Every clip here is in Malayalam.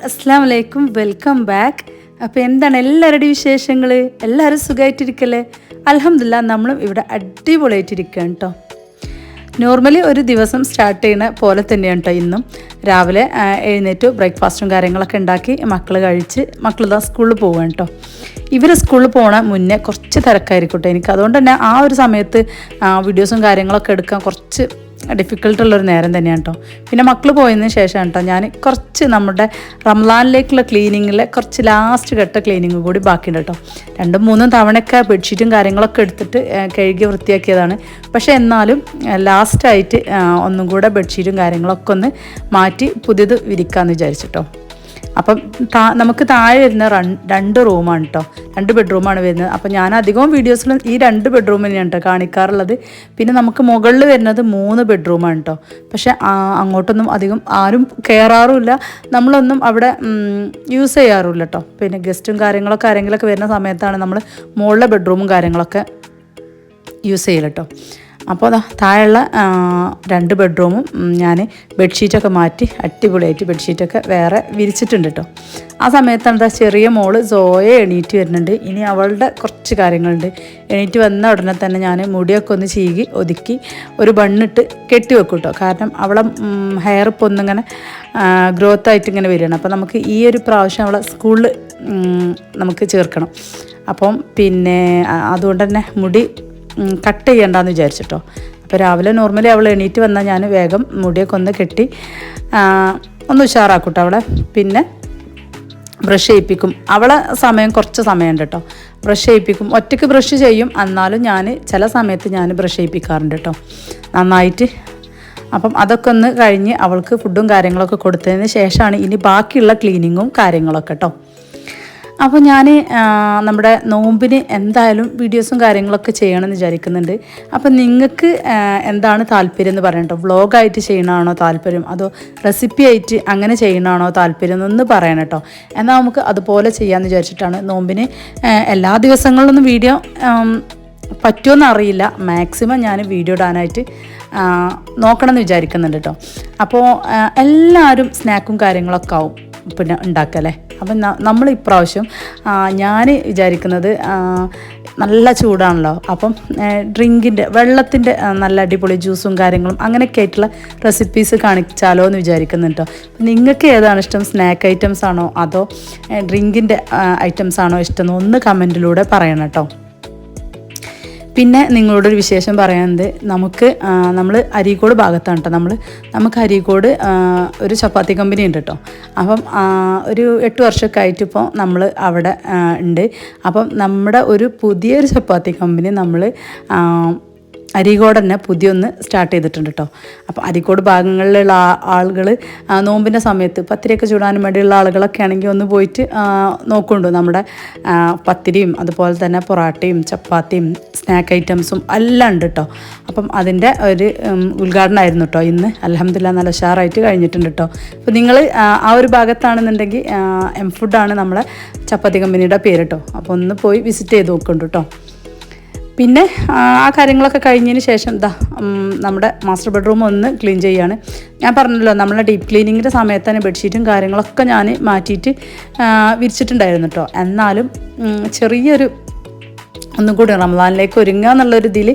അസ്സാം വലൈക്കും വെൽക്കം ബാക്ക് അപ്പോൾ എന്താണ് എല്ലാവരുടെയും വിശേഷങ്ങൾ എല്ലാവരും സുഖമായിട്ടിരിക്കല്ലേ അലഹമില്ല നമ്മളും ഇവിടെ അടിപൊളിയായിട്ടിരിക്കുകയാണ് കേട്ടോ നോർമലി ഒരു ദിവസം സ്റ്റാർട്ട് ചെയ്യുന്ന പോലെ തന്നെയാണ് കേട്ടോ ഇന്നും. രാവിലെ എഴുന്നേറ്റ് ബ്രേക്ക്ഫാസ്റ്റും കാര്യങ്ങളൊക്കെ ഉണ്ടാക്കി മക്കൾ കഴിച്ച് മക്കൾ ഇതാ സ്കൂളിൽ പോവുകയാണ് കേട്ടോ ഇവർ സ്കൂളിൽ പോണ മുന്നേ കുറച്ച് തിരക്കായിരിക്കും കേട്ടോ എനിക്ക് അതുകൊണ്ട് തന്നെ ആ ഒരു സമയത്ത് വീഡിയോസും കാര്യങ്ങളൊക്കെ എടുക്കാൻ കുറച്ച് ഡിഫിക്കൽട്ടുള്ളൊരു നേരം തന്നെയാണ് കേട്ടോ പിന്നെ മക്കൾ പോയതിന് ശേഷം കേട്ടോ ഞാൻ കുറച്ച് നമ്മുടെ റംലാനിലേക്കുള്ള ക്ലീനിങ്ങിലെ കുറച്ച് ലാസ്റ്റ് ഘട്ട ക്ലീനിങ് കൂടി ബാക്കിയുണ്ട് കേട്ടോ രണ്ടും മൂന്നും തവണയൊക്കെ ബെഡ്ഷീറ്റും കാര്യങ്ങളൊക്കെ എടുത്തിട്ട് കഴുകി വൃത്തിയാക്കിയതാണ്. പക്ഷേ എന്നാലും ലാസ്റ്റായിട്ട് ഒന്നും കൂടെ ബെഡ്ഷീറ്റും കാര്യങ്ങളൊക്കെ ഒന്ന് മാറ്റി പുതിയത് വിരിക്കാമെന്ന് വിചാരിച്ചിട്ടോ അപ്പം നമുക്ക് താഴെ വരുന്ന രണ്ട് റൂമാണ് കേട്ടോ രണ്ട് ബെഡ്റൂമാണ് വരുന്നത്. അപ്പം ഞാൻ അധികവും വീഡിയോസിൽ ഈ രണ്ട് ബെഡ്റൂമിൽ തന്നെയാണ് കേട്ടോ കാണിക്കാറുള്ളത്. പിന്നെ നമുക്ക് മുകളിൽ വരുന്നത് മൂന്ന് ബെഡ്റൂമാണ് കേട്ടോ പക്ഷേ അങ്ങോട്ടൊന്നും അധികം ആരും കയറാറുമില്ല നമ്മളൊന്നും അവിടെ യൂസ് ചെയ്യാറുമില്ല കേട്ടോ പിന്നെ ഗസ്റ്റും കാര്യങ്ങളൊക്കെ ആരെങ്കിലുമൊക്കെ വരുന്ന സമയത്താണ് നമ്മൾ മുകളിലെ ബെഡ്റൂമും കാര്യങ്ങളൊക്കെ യൂസ് ചെയ്യൽ കേട്ടോ അപ്പോൾ താഴെയുള്ള രണ്ട് ബെഡ്റൂമും ഞാൻ ബെഡ്ഷീറ്റൊക്കെ മാറ്റി അടിപൊളിയായിട്ട് ബെഡ്ഷീറ്റൊക്കെ വേറെ വിരിച്ചിട്ടുണ്ട് കേട്ടോ ആ സമയത്താണ് എന്താ ചെറിയ മോൾ സോയെ എണീറ്റ് വരുന്നുണ്ട്. ഇനി അവളുടെ കുറച്ച് കാര്യങ്ങളുണ്ട്. എണീറ്റ് വന്ന ഉടനെ തന്നെ ഞാൻ മുടിയൊക്കെ ഒന്ന് ചീകി ഒതുക്കി ഒരു ബണ്ണിട്ട് കെട്ടി വെക്കും കേട്ടോ കാരണം അവളെ ഹെയർ ഇപ്പോൾ ഒന്നിങ്ങനെ ഗ്രോത്ത് ആയിട്ട് ഇങ്ങനെ വരികയാണ്. അപ്പോൾ നമുക്ക് ഈ ഒരു പ്രാവശ്യം അവളെ സ്കൂളിൽ നമുക്ക് ചേർക്കണം. അപ്പം പിന്നെ അതുകൊണ്ട് തന്നെ മുടി കട്ട് ചെയ്യണ്ടെന്ന് വിചാരിച്ചിട്ടോ. അപ്പോൾ രാവിലെ നോർമലി അവൾ എണീറ്റ് വന്നാൽ ഞാൻ വേഗം മുടിയൊക്കെ ഒന്ന് കെട്ടി ഒന്ന് ഉഷാറാക്കൂട്ടോ അവളെ. പിന്നെ ബ്രഷ് ചെയ്യിപ്പിക്കും. അവളെ സമയം കുറച്ച് സമയമുണ്ട് കേട്ടോ ബ്രഷ് ചെയ്യിപ്പിക്കും. ഒറ്റയ്ക്ക് ബ്രഷ് ചെയ്യും. എന്നാലും ഞാൻ ചില സമയത്ത് ഞാൻ ബ്രഷ് ചെയ്യിപ്പിക്കാറുണ്ട് കേട്ടോ നന്നായിട്ട്. അപ്പം അതൊക്കെ ഒന്ന് കഴിഞ്ഞ് അവൾക്ക് ഫുഡും കാര്യങ്ങളൊക്കെ കൊടുത്തതിന് ശേഷമാണ് ഇനി ബാക്കിയുള്ള ക്ലീനിങ്ങും കാര്യങ്ങളൊക്കെ കേട്ടോ അപ്പോൾ ഞാൻ നമ്മുടെ നോമ്പിന് എന്തായാലും വീഡിയോസും കാര്യങ്ങളൊക്കെ ചെയ്യണമെന്ന് വിചാരിക്കുന്നുണ്ട്. അപ്പോൾ നിങ്ങൾക്ക് എന്താണ് താല്പര്യം എന്ന് പറയട്ടോ വ്ളോഗായിട്ട് ചെയ്യണമാണോ താല്പര്യം? അതോ റെസിപ്പി ആയിട്ട് അങ്ങനെ ചെയ്യണമാണോ താല്പര്യം എന്നൊന്ന് പറയണം കേട്ടോ. എന്നാൽ നമുക്ക് അതുപോലെ ചെയ്യാമെന്ന് വിചാരിച്ചിട്ടാണ് നോമ്പിന് എല്ലാ ദിവസങ്ങളിലൊന്നും വീഡിയോ പറ്റുമെന്ന് അറിയില്ല. മാക്സിമം ഞാൻ വീഡിയോ ഇടാനായിട്ട് നോക്കണം എന്ന് വിചാരിക്കുന്നുണ്ട് കേട്ടോ. അപ്പോൾ എല്ലാവരും സ്നാക്കും കാര്യങ്ങളൊക്കെ ആവും പിന്നെ ഉണ്ടാക്കല്ലേ? അപ്പം നമ്മൾ ഇപ്രാവശ്യം ഞാൻ വിചാരിക്കുന്നത് നല്ല ചൂടാണല്ലോ. അപ്പം ഡ്രിങ്കിന്റെ വെള്ളത്തിന്റെ നല്ല അടിപൊളി ജ്യൂസും കാര്യങ്ങളും അങ്ങനെയൊക്കെ ആയിട്ടുള്ള റെസിപ്പീസ് കാണിച്ചാലോ എന്ന് വിചാരിക്കുന്നുണ്ട് കേട്ടോ നിങ്ങൾക്ക് ഏതാണ് ഇഷ്ടം? സ്നാക്ക് ഐറ്റംസ് ആണോ അതോ ഡ്രിങ്കിന്റെ ഐറ്റംസ് ആണോ ഇഷ്ടം? ഒന്ന് കമന്റിലൂടെ പറയണം കേട്ടോ പിന്നെ നിങ്ങളോടൊരു വിശേഷം പറയാനുണ്ട്. നമുക്ക് നമ്മൾ അരീക്കോട് ഭാഗത്താണ് കേട്ടോ നമ്മൾ നമുക്ക് അരീക്കോട് ഒരു ചപ്പാത്തി കമ്പനി ഉണ്ട് കേട്ടോ അപ്പം ഒരു എട്ട് വർഷമൊക്കെ ആയിട്ട് ഇപ്പോൾ നമ്മൾ അവിടെ ഉണ്ട്. അപ്പം നമ്മുടെ ഒരു പുതിയൊരു ചപ്പാത്തി കമ്പനി നമ്മൾ അരീക്കോട് തന്നെ പുതിയൊന്ന് സ്റ്റാർട്ട് ചെയ്തിട്ടുണ്ട് കേട്ടോ. അപ്പോൾ അരീക്കോട് ഭാഗങ്ങളിലുള്ള ആളുകൾ നോമ്പിന്റെ സമയത്ത് പത്തിരിയൊക്കെ ചൂടാനും വേണ്ടിയുള്ള ആളുകളൊക്കെ ആണെങ്കിൽ ഒന്ന് പോയിട്ട് നോക്കുന്നുണ്ട്. നമ്മുടെ പത്തിരിയും അതുപോലെ തന്നെ പൊറാട്ടയും ചപ്പാത്തിയും സ്നാക്ക് ഐറ്റംസും എല്ലാം ഉണ്ട് കേട്ടോ. അപ്പം അതിന്റെ ഒരു ഉദ്ഘാടനമായിരുന്നു കേട്ടോ ഇന്ന്. അലഹമില്ല നല്ല ഉഷാറായിട്ട് കഴിഞ്ഞിട്ടുണ്ട് കേട്ടോ. അപ്പോൾ നിങ്ങൾ ആ ഒരു ഭാഗത്താണെന്നുണ്ടെങ്കിൽ എം ഫുഡാണ് നമ്മളെ ചപ്പാത്തി കമ്പനിയുടെ പേര് കേട്ടോ. അപ്പോൾ ഒന്ന് പോയി വിസിറ്റ് ചെയ്ത് നോക്കുന്നുണ്ട് കേട്ടോ. പിന്നെ ആ കാര്യങ്ങളൊക്കെ കഴിഞ്ഞതിന് ശേഷം എന്താ നമ്മുടെ മാസ്റ്റർ ബെഡ്റൂം ഒന്ന് ക്ലീൻ ചെയ്യാണ്. ഞാൻ പറഞ്ഞല്ലോ നമ്മളെ ഡീപ്പ് ക്ലീനിങ്ങിന്റെ സമയത്ത് തന്നെ ബെഡ്ഷീറ്റും കാര്യങ്ങളൊക്കെ ഞാൻ മാറ്റിയിട്ട് വിരിച്ചിട്ടുണ്ടായിരുന്നു കേട്ടോ എന്നാലും ചെറിയൊരു ഒന്നും കൂടി റമദാനിലേക്ക് ഒരുങ്ങുക എന്നുള്ളൊരു ഇതിൽ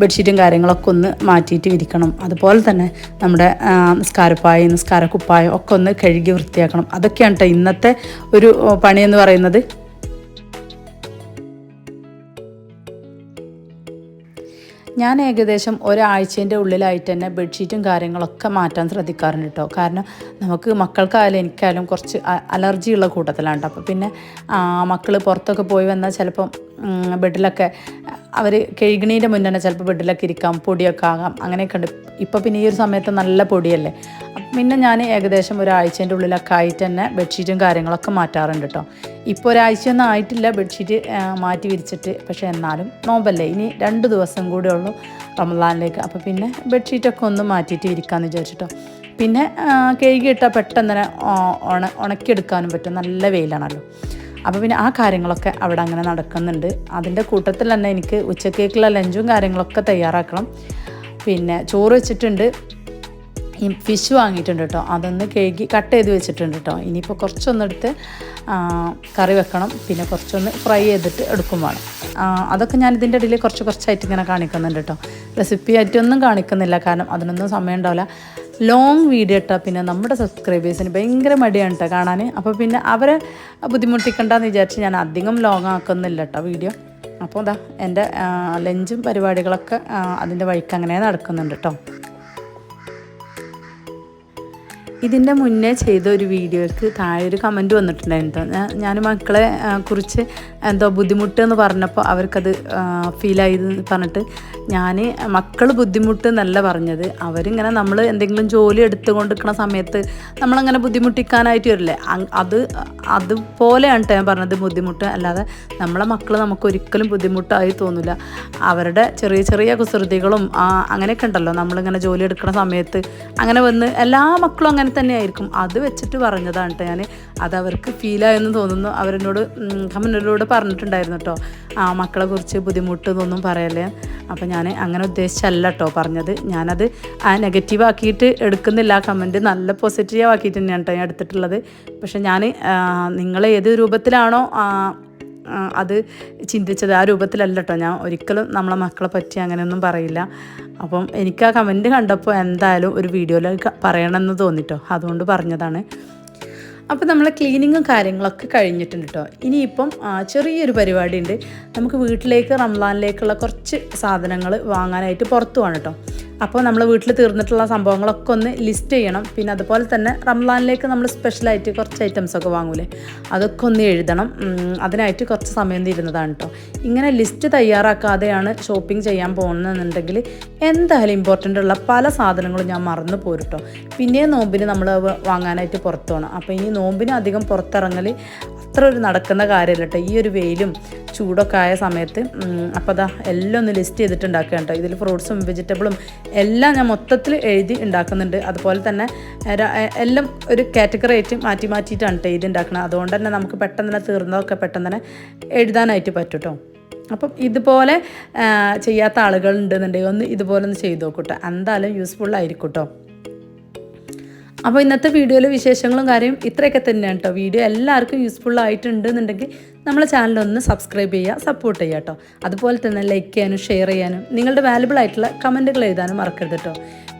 ബെഡ്ഷീറ്റും കാര്യങ്ങളൊക്കെ ഒന്ന് മാറ്റിയിട്ട് വിരിക്കണം അതുപോലെ തന്നെ നമ്മുടെ നിസ്കാരപ്പായ നിസ്കാരക്കുപ്പായം ഒക്കെ ഒന്ന് കഴുകി വൃത്തിയാക്കണം. അതൊക്കെയാണ് കേട്ടോ ഇന്നത്തെ ഒരു പണി പണിയെന്ന് പറയുന്നത്. ഞാൻ ഏകദേശം ഒരാഴ്ചേന്റെ ഉള്ളിലായിട്ട് തന്നെ ബെഡ്ഷീറ്റും കാര്യങ്ങളൊക്കെ മാറ്റാൻ ശ്രദ്ധിക്കാറുണ്ട് കേട്ടോ കാരണം നമുക്ക് മക്കൾക്കായാലും എനിക്കായാലും കുറച്ച് അലർജിയുള്ള കൂട്ടത്തിലാണ് കേട്ടോ അപ്പോൾ പിന്നെ മക്കൾ പുറത്തൊക്കെ പോയി വന്നാൽ ചിലപ്പം ബെഡിലൊക്കെ അവർ കഴുകണീന്റെ മുന്നേ ചിലപ്പോൾ ബെഡിലൊക്കെ ഇരിക്കാം പൊടിയൊക്കെ ആകാം അങ്ങനെയൊക്കെ ഉണ്ട്. ഇപ്പോൾ പിന്നെ ഈ ഒരു സമയത്ത് നല്ല പൊടിയല്ലേ? പിന്നെ ഞാൻ ഏകദേശം ഒരാഴ്ചേന്റെ ഉള്ളിലൊക്കെ ആയിട്ട് തന്നെ ബെഡ്ഷീറ്റും കാര്യങ്ങളൊക്കെ മാറ്റാറുണ്ട് കേട്ടോ ഇപ്പോൾ ഒരാഴ്ചയൊന്നും ആയിട്ടില്ല ബെഡ്ഷീറ്റ് മാറ്റി വിരിച്ചിട്ട്. പക്ഷേ എന്നാലും നോമ്പല്ലേ ഇനി രണ്ട് ദിവസം കൂടെ ഉള്ളൂ റമദാനിലേക്ക്. അപ്പോൾ പിന്നെ ബെഡ്ഷീറ്റൊക്കെ ഒന്ന് മാറ്റിയിട്ട് ഇരിക്കാമെന്ന് വിചാരിച്ചിട്ടോ. പിന്നെ കഴുകിയിട്ടാൽ പെട്ടെന്ന് തന്നെ ഉണ ഉണക്കിയെടുക്കാനും പറ്റും. നല്ല വെയിലാണല്ലോ. അപ്പോൾ പിന്നെ ആ കാര്യങ്ങളൊക്കെ അവിടെ അങ്ങനെ നടക്കുന്നുണ്ട്. അതിന്റെ കൂട്ടത്തിൽ തന്നെ എനിക്ക് ഉച്ചക്കേക്കുള്ള ലഞ്ചും കാര്യങ്ങളൊക്കെ തയ്യാറാക്കണം. പിന്നെ ചോറ് വെച്ചിട്ടുണ്ട്. ഫിഷ് വാങ്ങിയിട്ടുണ്ട് കേട്ടോ അതൊന്ന് കഴുകി കട്ട് ചെയ്ത് വെച്ചിട്ടുണ്ട് കേട്ടോ ഇനിയിപ്പോൾ കുറച്ചൊന്നെടുത്ത് കറി വെക്കണം. പിന്നെ കുറച്ചൊന്ന് ഫ്രൈ ചെയ്തിട്ട് എടുക്കും വേണം. അതൊക്കെ ഞാൻ ഇതിന്റെ ഇടയിൽ കുറച്ച് കുറച്ചായിട്ട് ഇങ്ങനെ കാണിക്കുന്നുണ്ട് കേട്ടോ റെസിപ്പി ആയിട്ടൊന്നും കാണിക്കുന്നില്ല. കാരണം അതിനൊന്നും സമയം ഉണ്ടാവില്ല. ലോങ് വീഡിയോ ഇട്ടാൽ പിന്നെ നമ്മുടെ സബ്സ്ക്രൈബേഴ്സിന് ഭയങ്കര മടിയാണ് കേട്ടോ കാണാൻ അപ്പോൾ പിന്നെ അവരെ ബുദ്ധിമുട്ടിക്കണ്ടെന്ന് വിചാരിച്ച് ഞാൻ അധികം ലോങ് ആക്കുന്നില്ല കേട്ടോ വീഡിയോ അപ്പോൾ എന്താ എന്റെ ലഞ്ചും പരിപാടികളൊക്കെ അതിന്റെ വഴിക്ക് അങ്ങനെ നടക്കുന്നുണ്ട് കേട്ടോ ഇതിന്റെ മുന്നേ ചെയ്ത ഒരു വീഡിയോയ്ക്ക് താഴെ ഒരു കമന്റ് വന്നിട്ടുണ്ടായിരുന്നു. ഞാൻ- മക്കളെ കുറിച്ച് എന്തോ ബുദ്ധിമുട്ട് എന്ന് പറഞ്ഞപ്പോൾ അവർക്കത് ഫീലായി എന്ന് പറഞ്ഞിട്ട് ഞാൻ മക്കൾ ബുദ്ധിമുട്ട് എന്നല്ല പറഞ്ഞത്. അവരിങ്ങനെ നമ്മൾ എന്തെങ്കിലും ജോലി എടുത്തുകൊണ്ടിരിക്കുന്ന സമയത്ത് നമ്മളങ്ങനെ ബുദ്ധിമുട്ടിക്കാനായിട്ട് വരില്ലേ? അത് അതുപോലെയാണ് കേട്ടോ ഞാൻ പറഞ്ഞത് ബുദ്ധിമുട്ട്. അല്ലാതെ നമ്മളെ മക്കൾ നമുക്ക് ഒരിക്കലും ബുദ്ധിമുട്ടായി തോന്നില്ല അവരുടെ ചെറിയ ചെറിയ കുസൃതികളും അങ്ങനെയൊക്കെ ഉണ്ടല്ലോ. നമ്മളിങ്ങനെ ജോലി എടുക്കുന്ന സമയത്ത് അങ്ങനെ വന്ന് എല്ലാ മക്കളും അങ്ങനെ തന്നെയായിരിക്കും. അത് വെച്ചിട്ട് പറഞ്ഞതാണ് കേട്ടോ ഞാൻ അത് അവർക്ക് ഫീലായെന്ന് തോന്നുന്നു. അവരെന്നോട് കമന്റിലൂടെ പറഞ്ഞിട്ടുണ്ടായിരുന്നു കേട്ടോ. ആ മക്കളെ കുറിച്ച് ബുദ്ധിമുട്ടെന്നൊന്നും പറയല്ലേ. അപ്പോൾ ഞാൻ അങ്ങനെ ഉദ്ദേശിച്ചല്ല കേട്ടോ പറഞ്ഞത്. ഞാനത് ആ നെഗറ്റീവ് ആക്കിയിട്ട് എടുക്കുന്നില്ല. ആ കമന്റ് നല്ല പോസിറ്റീവ് ആക്കിയിട്ട് തന്നെയാണ് കേട്ടോ ഞാൻ എടുത്തിട്ടുള്ളത്. പക്ഷെ ഞാൻ നിങ്ങൾ ഏത് രൂപത്തിലാണോ അത് ചിന്തിച്ചത് ആ രൂപത്തിലല്ല കേട്ടോ ഞാൻ ഒരിക്കലും നമ്മളെ മക്കളെ പറ്റി അങ്ങനെയൊന്നും പറയില്ല. അപ്പം എനിക്ക് ആ കമന്റ് കണ്ടപ്പോൾ എന്തായാലും ഒരു വീഡിയോയിൽ പറയണമെന്ന് തോന്നിട്ടോ. അതുകൊണ്ട് പറഞ്ഞതാണ്. അപ്പോൾ നമ്മൾ ക്ലീനിങ്ങും കാര്യങ്ങളൊക്കെ കഴിഞ്ഞിട്ടുണ്ട് കേട്ടോ ഇനിയിപ്പം ചെറിയൊരു പരിപാടിയുണ്ട്. നമുക്ക് വീട്ടിലേക്ക് റംലാനിലേക്കുള്ള കുറച്ച് സാധനങ്ങൾ വാങ്ങാനായിട്ട് പുറത്തു പോകണം കേട്ടോ അപ്പോൾ നമ്മൾ വീട്ടിൽ തീർന്നിട്ടുള്ള സംഭവങ്ങളൊക്കെ ഒന്ന് ലിസ്റ്റ് ചെയ്യണം. പിന്നെ അതുപോലെ തന്നെ റംലാനിലേക്ക് നമ്മൾ സ്പെഷ്യലായിട്ട് കുറച്ച് ഐറ്റംസ് ഒക്കെ വാങ്ങൂലേ? അതൊക്കെ ഒന്ന് എഴുതണം. അതിനായിട്ട് കുറച്ച് സമയം തീരുന്നതാണ് കേട്ടോ ഇങ്ങനെ ലിസ്റ്റ് തയ്യാറാക്കാതെയാണ് ഷോപ്പിംഗ് ചെയ്യാൻ പോകുന്നതെന്നുണ്ടെങ്കിൽ എന്തായാലും ഇമ്പോർട്ടന്റ് ഉള്ള പല സാധനങ്ങളും ഞാൻ മറന്നു പോരും കേട്ടോ പിന്നെ നോമ്പിന് നമ്മൾ വാങ്ങാനായിട്ട് പുറത്തു പോകണം അപ്പോൾ ഇനി നോമ്പിന് അധികം പുറത്തിറങ്ങൽ അത്ര ഒരു നടക്കുന്ന കാര്യമല്ല കേട്ടോ ഈ ഒരു വെയിലും ചൂടൊക്കെ ആയ സമയത്ത് അപ്പോൾ അതാ എല്ലാം ഒന്ന് ലിസ്റ്റ് ചെയ്തിട്ടുണ്ടാക്കുക കേട്ടോ ഇതിൽ ഫ്രൂട്ട്സും വെജിറ്റബിളും എല്ലാം ഞാൻ മൊത്തത്തിൽ എഴുതി ഉണ്ടാക്കുന്നുണ്ട്. അതുപോലെ തന്നെ എല്ലാം ഒരു കാറ്റഗറി ആയിട്ട് മാറ്റി മാറ്റിയിട്ടാണ് എഴുതി ഉണ്ടാക്കുന്നത് അതുകൊണ്ട് തന്നെ നമുക്ക് പെട്ടെന്ന് തന്നെ തീർന്നതൊക്കെ പെട്ടെന്ന് തന്നെ എഴുതാനായിട്ട് പറ്റും കേട്ടോ അപ്പം ഇതുപോലെ ചെയ്യാത്ത ആളുകൾ ഉണ്ടെന്നുണ്ടെങ്കിൽ ഒന്ന് ഇതുപോലെ ഒന്ന് ചെയ്ത് നോക്കൂട്ടോ എന്തായാലും യൂസ്ഫുൾ ആയിരിക്കും കേട്ടോ അപ്പോൾ ഇന്നത്തെ വീഡിയോയിലെ വിശേഷങ്ങളും കാര്യം ഇത്രയൊക്കെ തന്നെയാണ് കേട്ടോ വീഡിയോ എല്ലാവർക്കും യൂസ്ഫുൾ ആയിട്ടുണ്ട് എന്നുണ്ടെങ്കിൽ നമ്മളെ ചാനലൊന്ന് സബ്സ്ക്രൈബ് ചെയ്യുക സപ്പോർട്ട് ചെയ്യുക കേട്ടോ അതുപോലെ തന്നെ ലൈക്ക് ചെയ്യാനും ഷെയർ ചെയ്യാനും നിങ്ങളുടെ വാലുബിൾ ആയിട്ടുള്ള കമന്റുകൾ എഴുതാനും മറക്കരുത് കേട്ടോ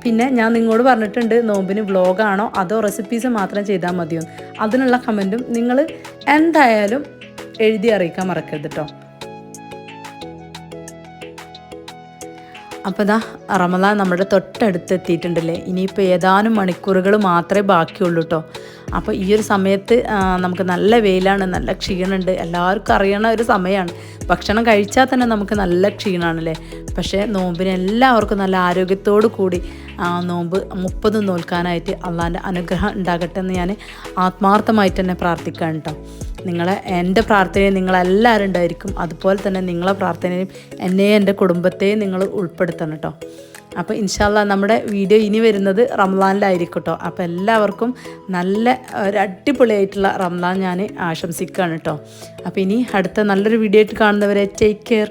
പിന്നെ ഞാൻ നിങ്ങളോട് പറഞ്ഞിട്ടുണ്ട് നോമ്പിന് വ്ളോഗാണോ അതോ റെസിപ്പീസ് മാത്രം ചെയ്താൽ മതിയോ? അതിനുള്ള കമന്റും നിങ്ങൾ എന്തായാലും എഴുതി അറിയിക്കാൻ മറക്കരുത് കേട്ടോ അപ്പോൾ ഇതാ റമദാൻ നമ്മുടെ തൊട്ടടുത്ത് എത്തിയിട്ടുണ്ടല്ലേ? ഇനിയിപ്പോൾ ഏതാനും മണിക്കൂറുകൾ മാത്രമേ ബാക്കിയുള്ളൂ കേട്ടോ അപ്പോൾ ഈ ഒരു സമയത്ത് നമുക്ക് നല്ല വെയിലാണ് നല്ല ക്ഷീണമുണ്ട് എല്ലാവർക്കും അറിയണ ഒരു സമയമാണ് ഭക്ഷണം കഴിച്ചാൽ തന്നെ നമുക്ക് നല്ല ക്ഷീണമാണല്ലേ പക്ഷേ നോമ്പിന് എല്ലാവർക്കും നല്ല ആരോഗ്യത്തോടു കൂടി നോമ്പ് മുപ്പത് നോൽക്കാനായിട്ട് അള്ളാന്റെ അനുഗ്രഹം ഉണ്ടാകട്ടെ എന്ന് ഞാൻ ആത്മാർത്ഥമായിട്ട് തന്നെ പ്രാർത്ഥിക്കുകയാണ് കേട്ടോ നിങ്ങളെ എന്റെ പ്രാർത്ഥനയും നിങ്ങളെല്ലാവരും ഉണ്ടായിരിക്കും. അതുപോലെ തന്നെ നിങ്ങളെ പ്രാർത്ഥനയും എന്നെയും എന്റെ കുടുംബത്തെയും നിങ്ങൾ ഉൾപ്പെടുത്തണം കേട്ടോ അപ്പോൾ ഇൻഷാല്ല നമ്മുടെ വീഡിയോ ഇനി വരുന്നത് റംലാനിലായിരിക്കും കേട്ടോ അപ്പോൾ എല്ലാവർക്കും നല്ല ഒരു അടിപൊളിയായിട്ടുള്ള റംലാൻ ഞാൻ ആശംസിക്കുകയാണ് കേട്ടോ. അപ്പോൾ ഇനി അടുത്ത നല്ലൊരു വീഡിയോ ആയിട്ട് കാണുന്നവരെ ടേക്ക് കെയർ